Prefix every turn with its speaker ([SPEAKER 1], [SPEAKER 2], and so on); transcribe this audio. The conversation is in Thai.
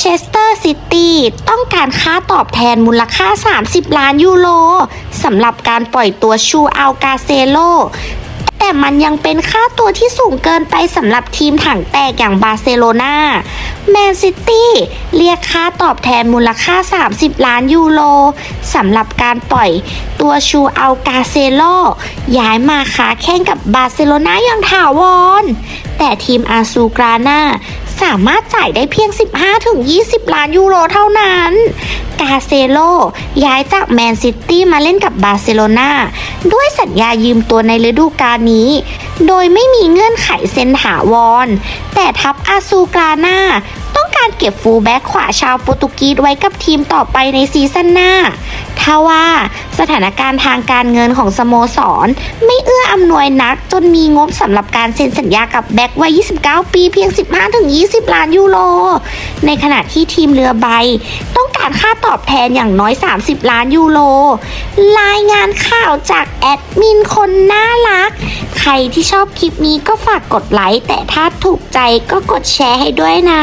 [SPEAKER 1] เชสเตอร์ซิตี้ต้องการค่าตอบแทนมูลค่า 30 ล้านยูโรสำหรับการปล่อยตัวชูอัลกาเซโล แต่มันยังเป็นค่าตัวที่สูงเกินไปสำหรับทีมถังแตกอย่างบาร์เซโลนาแมนซิตี้เรียกค่าตอบแทนมูลค่า 30 ล้านยูโรสำหรับการปล่อยตัวชูอัลกาเซโลย้ายมาค้าแข่งกับบาร์เซโลนาอย่างถาวร แต่ทีมอาซูกรานา สามารถจ่ายได้เพียง 15-20 ล้านยูโรเท่านั้น กาเซโลย้ายจากแมนซิตี้มาเล่นกับบาร์เซโลนาด้วยสัญญายืมตัวในฤดูกาลนี้ โดยไม่มีเงื่อนไขเซ็นถาวร แต่ทัพอาซูกรานา การเก็บฟูลแบ็กขวาชาวโปรตุกีสไว้กับทีมต่อไปในซีซั่นหน้าทว่าสถานการณ์ทางการเงินของสโมสร ไม่เอื้ออำนวยนักจนมีงบสำหรับการเซ็นสัญญากับแบ็กวัย 29 ปีเพียง 15-20 ล้านยูโร ในขณะที่ทีมเรือใบ ต้องการค่าตอบแทนอย่างน้อย 30 ล้านยูโร รายงานข่าวจากแอดมินคนน่ารัก ใครที่ชอบคลิปนี้ก็ฝากกดไลค์แต่ถ้าถูกใจก็กดแชร์ให้ด้วยนะ